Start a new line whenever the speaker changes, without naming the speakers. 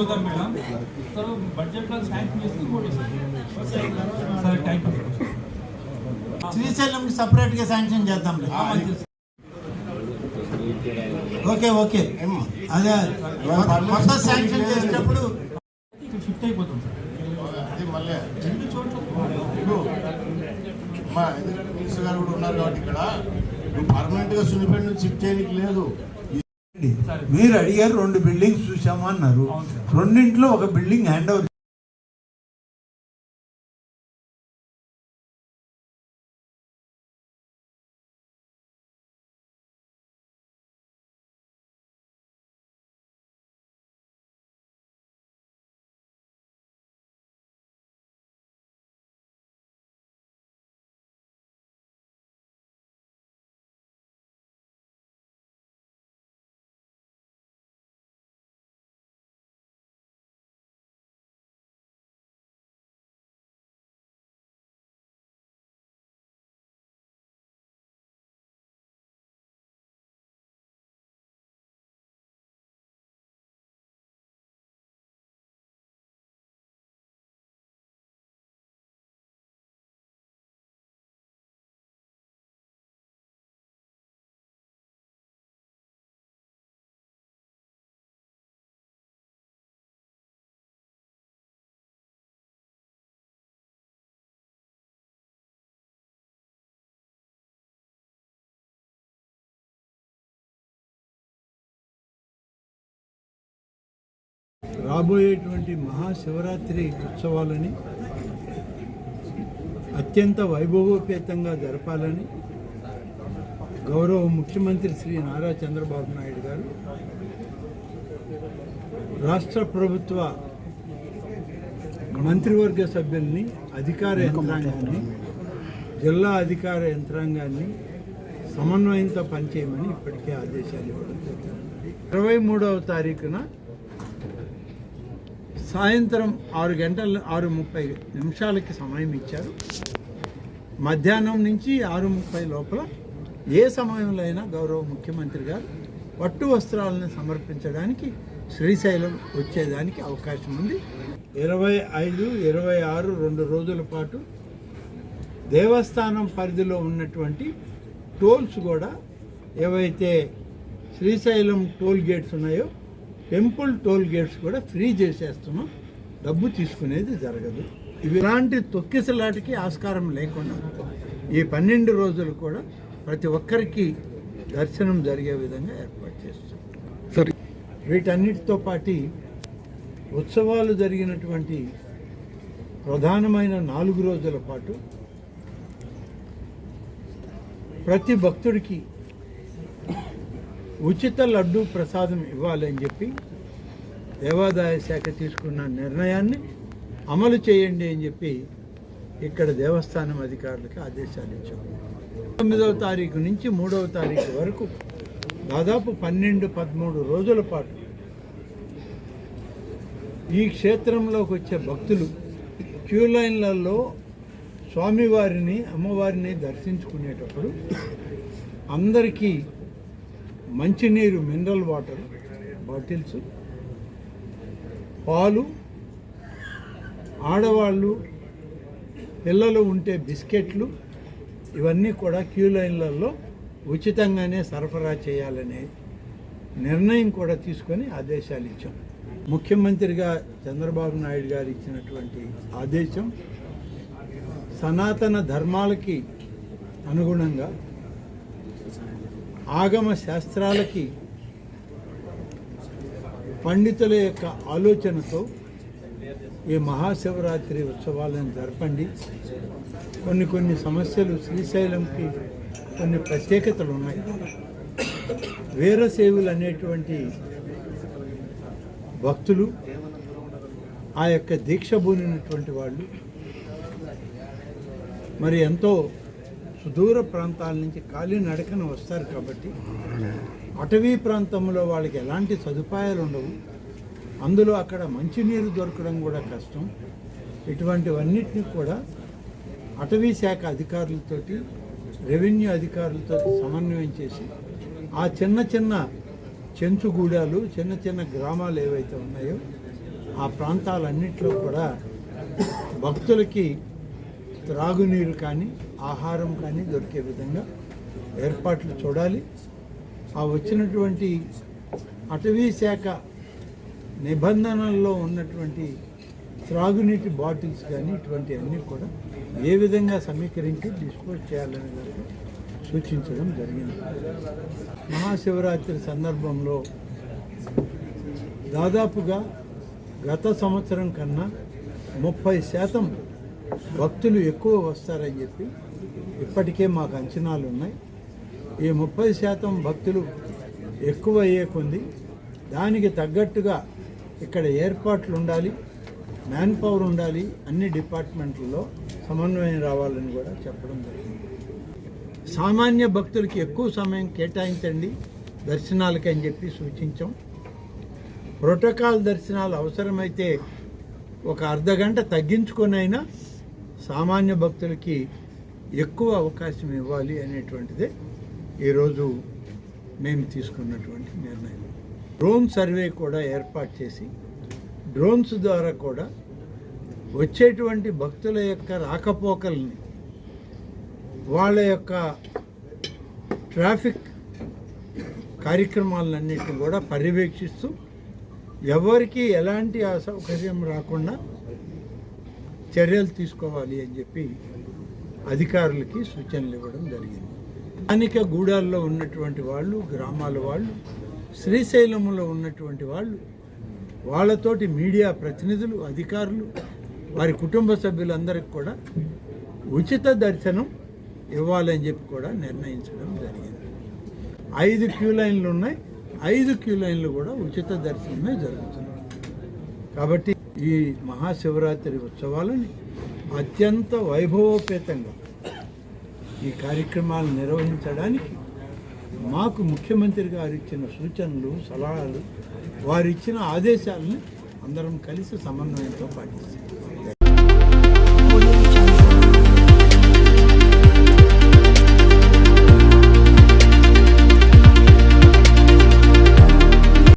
అవుతాం madam. Sir బడ్జెట్లో sanction చేస్తే ఇంకోటి సరే. థ్యాంక్ యూ
శ్రీశైలం సపరేట్గా శాంక్షన్ చేద్దాం ఓకే ఓకే. అదే కొత్త శాంక్షన్ చేసేటప్పుడు
షిఫ్ట్ అయిపోతాం సార్.
అది మళ్ళీ
రెండు చోట్ల
మా ఎదురు మినిస్టర్ గారు కూడా ఉన్నారు కాబట్టి ఇక్కడ. నువ్వు పర్మనెంట్గా సున్నిపేట నుంచి షిఫ్ట్ చేయడానికి లేదు.
మీరు అడిగారు రెండు బిల్డింగ్స్ చూసామా అన్నారు. రెండింట్లో ఒక బిల్డింగ్ హ్యాండ్ ఓవర్ రాబోయేటువంటి మహాశివరాత్రి ఉత్సవాలని అత్యంత వైభవోపేతంగా జరపాలని గౌరవ ముఖ్యమంత్రి శ్రీ నారా చంద్రబాబు నాయుడు గారు రాష్ట్ర ప్రభుత్వ మంత్రివర్గ సభ్యుల్ని అధికార యంత్రాంగాన్ని జిల్లా అధికార యంత్రాంగాన్ని సమన్వయంతో పనిచేయమని ఇప్పటికే ఆదేశాలు ఇవ్వడం జరిగింది. ఇరవై మూడవ తారీఖున సాయంత్రం ఆరు గంటల ఆరు ముప్పై నిమిషాలకి సమయం ఇచ్చారు. మధ్యాహ్నం నుంచి ఆరు ముప్పై లోపల ఏ సమయంలో అయినా గౌరవ ముఖ్యమంత్రి గారు పట్టు వస్త్రాలను సమర్పించడానికి శ్రీశైలం వచ్చేదానికి అవకాశం ఉంది. ఇరవై ఐదు ఇరవై ఆరు రెండు రోజుల పాటు దేవస్థానం పరిధిలో ఉన్నటువంటి టోల్స్ కూడా ఏవైతే శ్రీశైలం టోల్ గేట్స్ ఉన్నాయో టెంపుల్ టోల్ గేట్స్ కూడా ఫ్రీ చేసేస్తున్నాం. డబ్బు తీసుకునేది జరగదు. ఇవి ఇలాంటి తొక్కిసలాటికి ఆస్కారం లేకుండా ఈ పన్నెండు రోజులు కూడా ప్రతి ఒక్కరికి దర్శనం జరిగే విధంగా ఏర్పాటు చేస్తాం
సరే.
వీటన్నిటితో పాటు ఉత్సవాలు జరిగినటువంటి ప్రధానమైన నాలుగు రోజుల పాటు ప్రతి భక్తుడికి ఉచిత లడ్డూ ప్రసాదం ఇవ్వాలని చెప్పి దేవాదాయ శాఖ తీసుకున్న నిర్ణయాన్ని అమలు చేయండి అని చెప్పి ఇక్కడ దేవస్థానం అధికారులకు ఆదేశాలు ఇచ్చాం. తొమ్మిదవ తారీఖు నుంచి మూడవ తారీఖు వరకు దాదాపు పన్నెండు పదమూడు రోజుల పాటు ఈ క్షేత్రంలోకి వచ్చే భక్తులు క్యూ లైన్లలో స్వామివారిని అమ్మవారిని దర్శించుకునేటప్పుడు అందరికీ మంచినీరు మినరల్ వాటర్ బాటిల్స్ పాలు ఆడవాళ్ళు పిల్లలు ఉంటే బిస్కెట్లు ఇవన్నీ కూడా క్యూ లైన్లలో ఉచితంగానే సరఫరా చేయాలనే నిర్ణయం కూడా తీసుకొని ఆదేశాలు ఇచ్చాం. ముఖ్యమంత్రిగా చంద్రబాబు నాయుడు గారు ఇచ్చినటువంటి ఆదేశం సనాతన ధర్మాలకి అనుగుణంగా ఆగమ శాస్త్రాలకి పండితుల యొక్క ఆలోచనతో ఈ మహాశివరాత్రి ఉత్సవాలను జరపండి. కొన్ని కొన్ని సమస్యలు శ్రీశైలంకి కొన్ని ప్రత్యేకతలు ఉన్నాయి. వీరసేవులు అనేటువంటి భక్తులు ఆ యొక్క దీక్ష బూనినటువంటి వాళ్ళు. మరి ఎంతో సుదూర ప్రాంతాల నుంచి ఖాళీ నడకన వస్తారు కాబట్టి అటవీ ప్రాంతంలో వాళ్ళకి ఎలాంటి సదుపాయాలు ఉండవు. అందులో అక్కడ మంచినీరు దొరకడం కూడా కష్టం. ఇటువంటివన్నిటిని కూడా అటవీ శాఖ అధికారులతోటి రెవెన్యూ అధికారులతో సమన్వయం చేసి ఆ చిన్న చిన్న చెంచుగూడాలు చిన్న చిన్న గ్రామాలు ఏవైతే ఉన్నాయో ఆ ప్రాంతాలన్నింటిలో కూడా భక్తులకి త్రాగునీరు కానీ ఆహారం కానీ దొరికే విధంగా ఏర్పాట్లు చూడాలి. ఆ వచ్చినటువంటి అటవీ శాఖ నిబంధనల్లో ఉన్నటువంటి త్రాగునీటి బాటిల్స్ కానీ ఇటువంటి అన్నీ కూడా ఏ విధంగా సమీకరించి డిస్పోజ్ చేయాలనే దాన్ని సూచించడం జరిగింది. మహాశివరాత్రి సందర్భంలో దాదాపుగా గత సంవత్సరం కన్నా ముప్పై శాతం భక్తులు ఎక్కువ వస్తారని చెప్పి ఇప్పటికే మాకు అంచనాలు ఉన్నాయి. ఈ ముప్పై శాతం భక్తులు ఎక్కువ అయ్యే కొంది దానికి తగ్గట్టుగా ఇక్కడ ఏర్పాట్లు ఉండాలి మ్యాన్ పవర్ ఉండాలి అన్ని డిపార్ట్మెంట్లలో సమన్వయం రావాలని కూడా చెప్పడం జరిగింది. సామాన్య భక్తులకి ఎక్కువ సమయం కేటాయించండి దర్శనాలకి అని చెప్పి సూచించాం. ప్రోటోకాల్ దర్శనాలు అవసరమైతే ఒక అర్ధ గంట తగ్గించుకొనైనా సామాన్య భక్తులకి ఎక్కువ అవకాశం ఇవ్వాలి అనేటువంటిదే ఈరోజు మేము తీసుకున్నటువంటి నిర్ణయం. డ్రోన్ సర్వే కూడా ఏర్పాటు చేసి డ్రోన్స్ ద్వారా కూడా వచ్చేటువంటి భక్తుల యొక్క రాకపోకల్ని వాళ్ళ యొక్క ట్రాఫిక్ కార్యక్రమాలన్నింటినీ కూడా పర్యవేక్షిస్తూ ఎవరికి ఎలాంటి అసౌకర్యం రాకుండా చర్యలు తీసుకోవాలి అని చెప్పి అధికారులకి సూచనలు ఇవ్వడం జరిగింది. స్థానిక గూడాల్లో ఉన్నటువంటి వాళ్ళు గ్రామాల వాళ్ళు శ్రీశైలంలో ఉన్నటువంటి వాళ్ళు వాళ్ళతోటి మీడియా ప్రతినిధులు అధికారులు వారి కుటుంబ సభ్యులందరికీ కూడా ఉచిత దర్శనం ఇవ్వాలని చెప్పి కూడా నిర్ణయించడం జరిగింది. ఐదు క్యూ లైన్లు ఉన్నాయి. ఐదు క్యూ లైన్లు కూడా ఉచిత దర్శనమే జరుగుతుంది కాబట్టి ఈ మహాశివరాత్రి ఉత్సవాలని అత్యంత వైభవోపేతంగా ఈ కార్యక్రమాలు నిర్వహించడానికి మాకు ముఖ్యమంత్రి గారు ఇచ్చిన సూచనలు సలహాలు వారిచ్చిన ఆదేశాలను అందరం కలిసి సమన్వయంతో పాటిస్తాం.